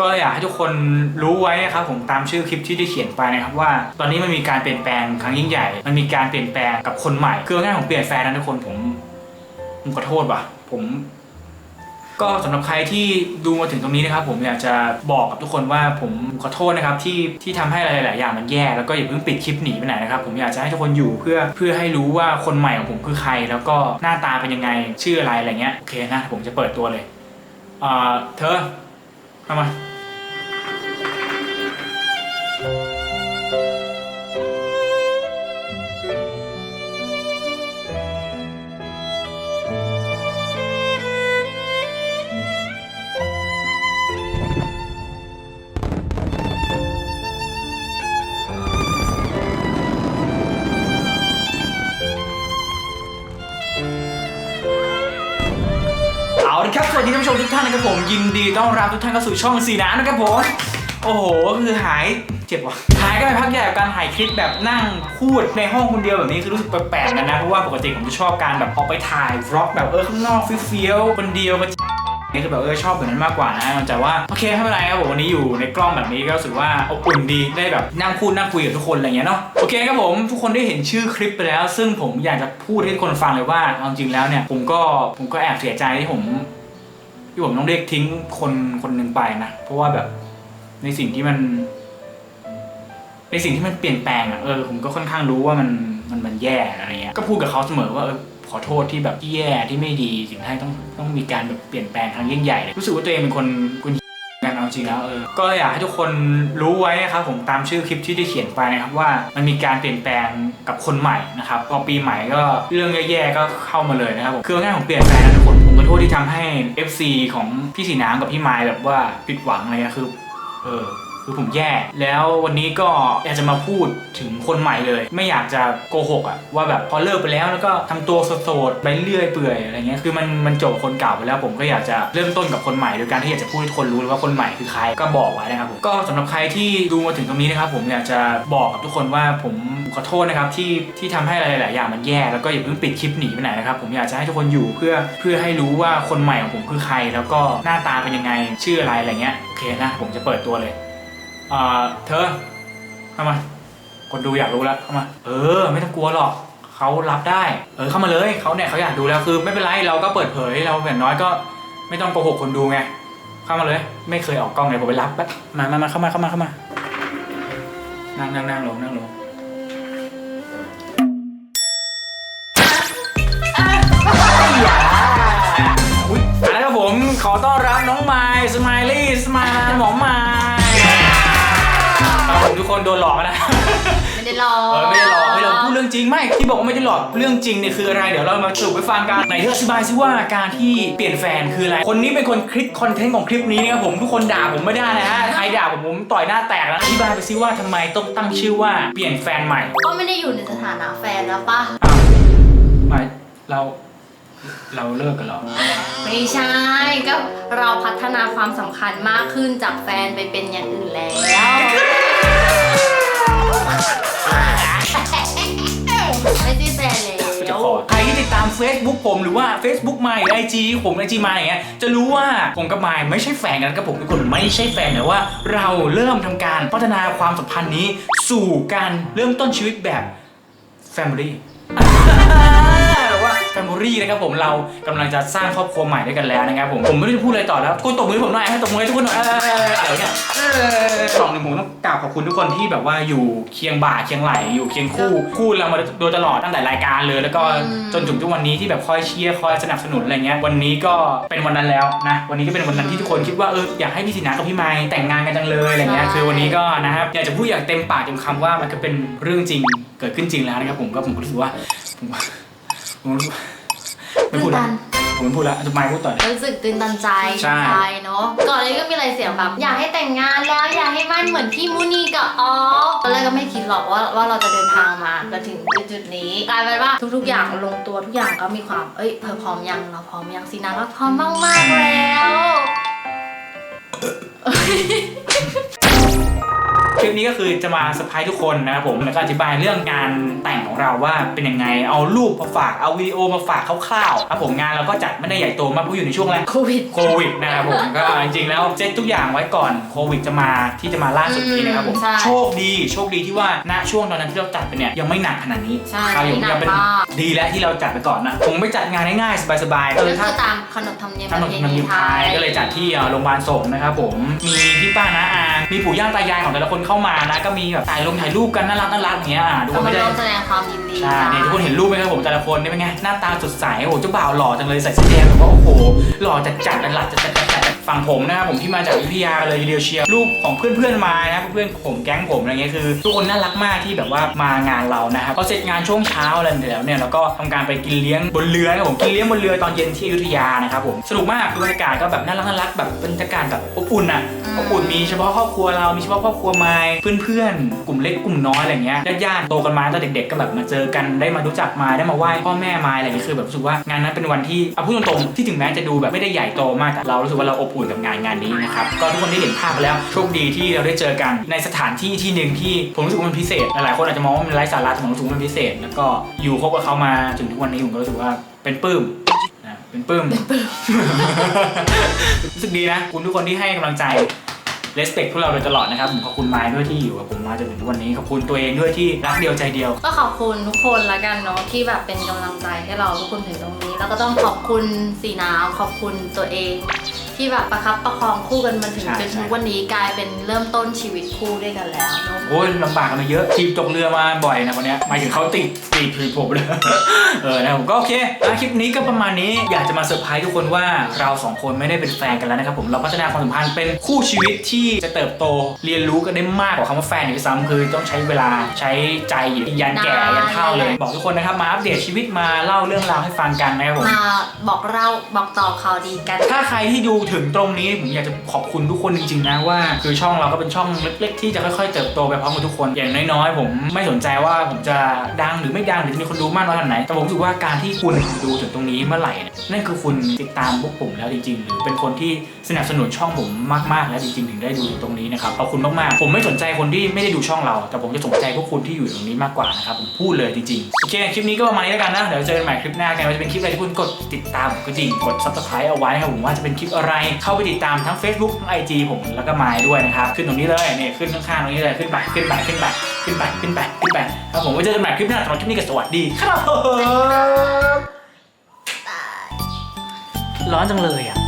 ก็อยากให้ทุกคนรู้ไว้นะครับผมตามชื่อคลิปที่ได้เขียนไปนะครับว่า ตอนนี้มันมีการเปลี่ยนแปลงครั้งยิ่งใหญ่ มันมีการเปลี่ยนแปลงกับคนใหม่ คือง่ายๆผมเปลี่ยนแฟนนะทุกคนผม ผมขอโทษว่ะ ผม ก็สำหรับใครที่ดูมาถึงตรงนี้นะครับ ผมอยากจะบอกกับทุกคนว่าผมขอโทษนะครับที่ที่ทำให้หลาย ๆ อย่างมันแย่แล้วก็อย่าเพิ่งปิดคลิปหนีไปไหนนะครับผมอยากจะให้ทุกคนอยู่เพื่อเพื่อให้รู้ว่าคนใหม่ของผมคือใคร แล้วก็หน้าตาเป็นยังไงชื่ออะไรอะไรเงี้ยโอเคนะผมจะเปิดตัวเลย อ่าเธอเข้ามา เอาละครับ สวัสดีท่านผู้ชมทุกท่านนะครับผม ยินดีต้อนรับทุกท่านเข้าสู่ช่องสีน้ำนะครับผม โอ้โห คือหายเจ็บว่ะหายก็ไปพักใหญ่กับการถ่ายคลิปแบบนั่งพูดในห้องคนเดียวแบบนี้คือรู้สึกแปลกๆกันนะ เพราะว่าปกติผมจะชอบการแบบออกไปถ่ายร็อกแบบเออข้างนอกเฟี้ยวๆคนเดียวก็ นี่คือแบบเออชอบแบบนั้นมากกว่านะแต่ว่าโอเคไม่เป็นไรครับผมวันนี้อยู่ในกล้องแบบนี้ก็รู้สึกว่าอบอุ่นดีได้แบบนั่งพูดนั่งคุยกับทุกคนอะไรเงี้ยเนาะโอเคครับผมทุกคนได้เห็นชื่อคลิปไปแล้ว ซึ่งผมอยากจะพูดให้ทุกคนฟังเลยว่าเอาจริงแล้วเนี่ยผมก็ผมก็แอบเสียใจที่ผมที่ผมต้องเรียกทิ้งคนคนหนึ่งไปนะเพราะว่าแบบในสิ่งที่มันในสิ่งที่มันเปลี่ยนแปลงอะเออผมก็ค่อนข้างรู้ว่ามันมันมันแย่อะไรเงี้ยก็พูดกับเขาเสมอว่าเออ ขอโทษที่แบบแย่ที่ไม่ดีสิ่งที่ต้องต้องมีการแบบเปลี่ยนแปลงครั้งยิ่งใหญ่รู้สึกว่าตัวเองเป็นคนคนกันเอาจริงแล้วเออก็อยากให้ทุกคนรู้ไว้นะครับผมตามชื่อคลิปที่ได้เขียนไปนะครับว่ามันมีการเปลี่ยนแปลงกับคนใหม่นะครับพอปีใหม่ก็เรื่องแย่ๆก็เข้ามาเลยนะครับผมคือง่ายๆผมเปลี่ยนแปลงนะทุกคนผมขอโทษที่ทำให้ FC ของพี่สีน้ำกับพี่ไม้แบบว่าผิดหวังอะไรเลยคือเออ คือผมแย่ แล้ววันนี้ก็อยากจะมาพูดถึงคนใหม่เลย ไม่อยากจะโกหกอะว่าแบบพอเลิกไปแล้วแล้วก็ทำตัวโสดๆไปเรื่อยเปื่อยอะไรเงี้ยคือมันมันจบคนเก่าไปแล้วผมก็อยากจะเริ่มต้นกับคนใหม่โดยการที่อยากจะพูดให้คนรู้เลยว่าคนใหม่คือใครก็บอกไว้นะครับผมก็สำหรับใครที่ดูมาถึงตรงนี้นะครับผมอยากจะบอกกับทุกคนว่าผมขอโทษนะครับที่ที่ทำให้หลายอย่างมันแย่แล้วก็อย่าเพิ่งปิดคลิปหนีไปไหนนะครับผมอยากจะให้ทุกคนอยู่เพื่อเพื่อให้รู้ว่าคนใหม่ของผมคือใคร แล้วก็หน้าตาเป็นยังไงชื่ออะไรอะไรเงี้ยโอเคนะผมจะเปิดตัวเลย อ่าเธอเข้ามา คนดูอยากรู้แล้วเข้ามา เออ ไม่ต้องกลัวหรอกเขารับได้ เออเข้ามาเลยเขาเนี่ยเขาอยากดูแล้วคือ ไม่เป็นไรเราก็เปิดเผยเราอย่างน้อยก็ไม่ต้องโกหกคนดูไงเข้ามาเลย ไม่เคยออกกล้องเลยผมไปรับแป๊บมามามาเข้ามาเข้ามาเข้ามานั่งนั่งนั่งลงนั่งลงอุ๊ยแล้วผมขอต้อนรับน้องไมล์สไมลี่สมล์หมอไมล์เอา คนโดนหลอกแล้วนะ ไม่ได้รอเออไม่ได้หลอกไม่ได้หลอกพูดเรื่องจริงไม่ที่บอกว่าไม่ได้หลอกเรื่องจริงเนี่ยคืออะไรเดี๋ยวเรามาสรุปไปฟังกันไหนเธออธิบายซิว่าการที่เปลี่ยนแฟนคืออะไรคนนี้เป็นคนคลิปคอนเทนต์ของคลิปนี้นะครับผมทุกคนด่าผมไม่ได้นะฮะใครด่าผมผมต่อยหน้าแตกแล้วอธิบายไปซิว่าทำไมต้องตั้งชื่อว่าเปลี่ยนแฟนใหม่ก็ไม่ได้อยู่ในสถานะแฟนแล้วป่ะ อ้าวหมายเราเราเลิกกันเหรอไม่ใช่ก็เราพัฒนาความสำคัญมากขึ้นจากแฟนไปเป็นอย่างอื่นแล้ว ไม่ใช่แฟนแล้วขอใครที่ติดตาม Facebook ผมหรือว่า Facebook มาหรือจีผมไอจีใหม่อย่างเงี้ยจะรู้ว่าผมกับมายไม่ใช่แฟนกันกับผมทุกคนไม่ใช่แฟนแต่ว่า เราเริ่มทำการพัฒนาความสัมพันธ์นี้ สู่การเริ่มต้นชีวิตแบบ Family ว่ Family นะครับผมเรากำลังจะสร้างครอบครัวใหม่ด้วยกันแล้วนะครับผมผมไม่รู้จะพูดอะไรต่อแล้วทุกคนตบมือผมหน่อยให้ตบมือให้ทุกคนหน่อยเอออะไรเนี่ยเออสองหนึ่งผมต้องกราบขอบคุณทุกคนที่แบบว่าอยู่เคียงบ่าเคียงไหลอยู่เคียงคู่คู่เรามาโดยตลอดตั้งแต่รายการเลย แล้วก็จนถึงทุกวันนี้ที่แบบคอยเชียร์คอยสนับสนุนอะไรเงี้ยวันนี้ก็เป็นวันนั้นแล้วนะวันนี้ก็เป็นวันนั้นที่ทุกคนคิดว่าเอออยากให้พี่สินากับพี่ไม้แต่งงานกันจังเลยอะไรเงี้ยคือวันนี้ก็นะครับอยากจะพูดอย่างเต็มปากเต็มคำว่ามันก็เป็นเรื่องจริงเกิดขึ้นจริงแล้วนะครับผมก็ผมรู้สึกว่าผมผมรู้สึก ไม่พูดแล้วผมไม่พูดแล้วจะไม้พูดต่อเลย รู้สึกตื่นตันใจใช่ เนาะก่อนเลยก็มีอะไรเสียงแบบ อยากให้แต่งงานแล้วอยากให้มั่นเหมือนพี่มูนีกับออฟตอนแรกก็ไม่คิดหรอกว่าว่าเราจะเดินทางมาก็ถึงจุดๆนี้กลายเป็นว่าทุกๆ อย่างลงตัวทุกอย่างก็มีความเอ้ยเธอพร้อมยังเราพร้อมยังสินะเราพร้อมมากๆแล้ว คลิปนี้ก็คือจะมาเซอร์ไพรส์ทุกคนนะครับผมแล้วก็อธิบายเรื่องงานแต่งของเราว่าเป็นยังไง เอารูปมาฝาก เอาวิดีโอมาฝากคร่าวๆครับผมงานเราก็จัดไม่ได้ใหญ่โตมากเพราะอยู่ในช่วงแรกโควิดโควิดนะครับผมก็จริงๆแล้วเซ็ตทุกอย่างไว้ก่อนโควิดจะมาที่จะมาล่าสุดนี้นะครับผมใช่โชคดีโชคดีที่ว่าณช่วงตอนนั้นที่เราจัดไปเนี่ยยังไม่หนักขนาดนี้ใช่ครับผมไม่หนักยังเป็นมาก ดีแล้วที่เราจัดไปก่อนนะผมไปจัดงานง่ายๆสบายๆเอก็อถ้า คือตามขนบธรรมเนียมถนนมันมีพายก็เลยจัดที่เอ่อโรงพยาบาลสงฆ์นะครับผม มีพี่ป้านะอา มีปู่ย่าตายายของแต่ละคนเข้ามานะก็มีแบบถ่ายลงถ่ายรูปกันน่ารักน่ารักอย่างเงี้ยอะดูก็ไม่มาได้ ร่วมแสดงความยินดีใช่เนี่ยทุกคนเห็นรูปไหมครับผมแต่ละคนนี่เป็นไงหน้าตาสดใสโอ้โหเจ้าบ่าวหล่อจังเลยใส่เสื้อแดงแบบว่าโอ้โหหล่อจัดจัดหลัดจัดจัดจัดจัด ฝั่งผมนะครับผมที่มาจากอยุธยาเลยทีเดียวเชียร์รูปของเพื่อนๆมานะเพื่อนผมแก๊งผมอะไรเงี้ยคือทุกคนน่ารักมากที่แบบว่ามางานเรานะครับพอเสร็จงานช่วงเช้าอะไรเสร็จแล้วเนี่ยเราก็ทำการไปกินเลี้ยงบนเรือนะผมกินเลี้ยงบนเรือตอนเย็นที่อยุธยานะครับผมสนุกมากคือบรรยากาศก็แบบน่ารักน่ารักแบบบรรยากาศแบบอบอุ่นอะอบอุ่นมีเฉพาะครอบครัวเรามีเฉพาะครอบครัวไม้เพื่อนๆกลุ่มเล็กกลุ่มน้อยอะไรเงี้ยญาติๆโตกันมาตั้งแต่เด็กๆก็แบบมาเจอกันได้มารู้จักมาได้มาไหว้พ่อแม่มาอะไรเงี้ยคือแบบรู้สึกว่างานนั้นเป็นวันที่เอาพูดตรงๆที่ถึงแม้จะดูแบบไม่ได้ใหญ่โตมากแต่เรารู้สึกว่าเราอบอุ่นกับงานงานนี้นะครับก็ทุกคนได้เห็นภาพไปแล้วโชคดีที่เราได้เจอกันในสถานที่ที่หนึ่งที่ผมรู้สึกว่ามันพิเศษ หลายๆคนอาจจะมองว่ามันไร้สาระแต่ผมรู้สึกว่ามันพิเศษ แล้วก็อยู่คบกับเขามาจนทุกวันนี้ผมก็รู้สึกว่าเป็นปลื้มนะเป็นปลื้มรู้สึกดีนะ คุณทุกคนที่ให้กำลังใจเลสเ c คพวกเราโดยตลอดนะครับผมขอบคุณไม้ด้วยที่อยู่กับผมมาจนถึงทุกวันนี้ขอบคุณตัวเองด้วยที่รักเดียวใจเดียว ก็ขอบคุณทุกคนละกันเนาะที่แบบเป็นกำลังใจให้เราทุกคนถึงตรงนี้ แล้วก็ต้องขอบคุณสีน้ำขอบคุณตัวเอง ที่แบบประคับประคองคู่กันมาถึงใช่จนถึงวันนี้กลายเป็นเริ่มต้นชีวิตคู่ด้วยกันแล้วเนาะโอ้ยลำบากกันมาเยอะทีมตกเรือมาบ่อยนะวันเนี้ยหมายถึงเขาติดติดทีผมเลย เออนะผมก็โอเคอะคลิปนี้ก็ประมาณนี้อยากจะมาเซอร์ไพรส์ทุกคนว่าเราสองคนไม่ได้เป็นแฟนกันแล้วนะครับผมเราพัฒนาความสัมพันธ์เป็นคู่ชีวิตที่จะเติบโตเรียนรู้กันได้มากกว่าคำว่าแฟนอีกด้วยซ้ำคือต้องใช้เวลาใช้ใจยันแก่ยันเฒ่าเลย บอกทุกคนนะครับมาอัปเดตชีวิตมาเล่าเรื่องราวให้ฟังกันนะครับผม มาบอกเราบอกต่อข่าวดีกัน ถ้าใครที่ดูถึงตรงนี้ผมอยากจะขอบคุณทุกคนจริงๆนะว่า คือช่องเราก็เป็นช่องเล็ก ๆ ที่จะค่อยๆเติบโตไปพร้อมกับทุกคนอย่างน้อยๆ ผมไม่สนใจว่าผมจะดังหรือไม่ดังหรือจะมีคนดูมากน้อยขนาดไหนแต่ผมรู้สึกว่าการที่คุณดูถึงตรงนี้เมื่อไหร่นั่นคือคุณติดตามพวกผมแล้วจริง ๆ หรือเป็นคนที่สนับสนุนช่องผมมากๆแล้วจริงๆ ถึงได้ดูตรงนี้นะครับขอบคุณมากๆผมไม่สนใจคนที่ไม่ได้ดูช่องเรา แต่ผมจะสนใจพวกคุณที่อยู่ตรงนี้มากกว่านะครับผมพูดเลยจริงๆโอเคคลิปนี้ก็ประมาณนี้แล้วกันนะเดี๋ยวเจอกันใหม่คลิปหน้ากันว่าจะเป็นคลิปอะไรที่คุณกดติดตามกดกระดิ่งกด subscribe เอาไว้นะครับผมว่าจะเป็นคลิปอะไรเข้าไปติดตามทั้ง Facebook ทั้ง IG ผมแล้วก็มายด้วยนะครับขึ้นตรงนี้เลยเนี่ยขึ้นข้างๆตรงนี้เลยขึ้นไปขึ้นไปขึ้นไปขึ้นไปขึ้นไปขึ้นไปครับผมไว้เจอกันใหม่คลิปหน้าสำหรับคลิปนี้ก็สวัสดีครับผมร้อนจังเลยอะ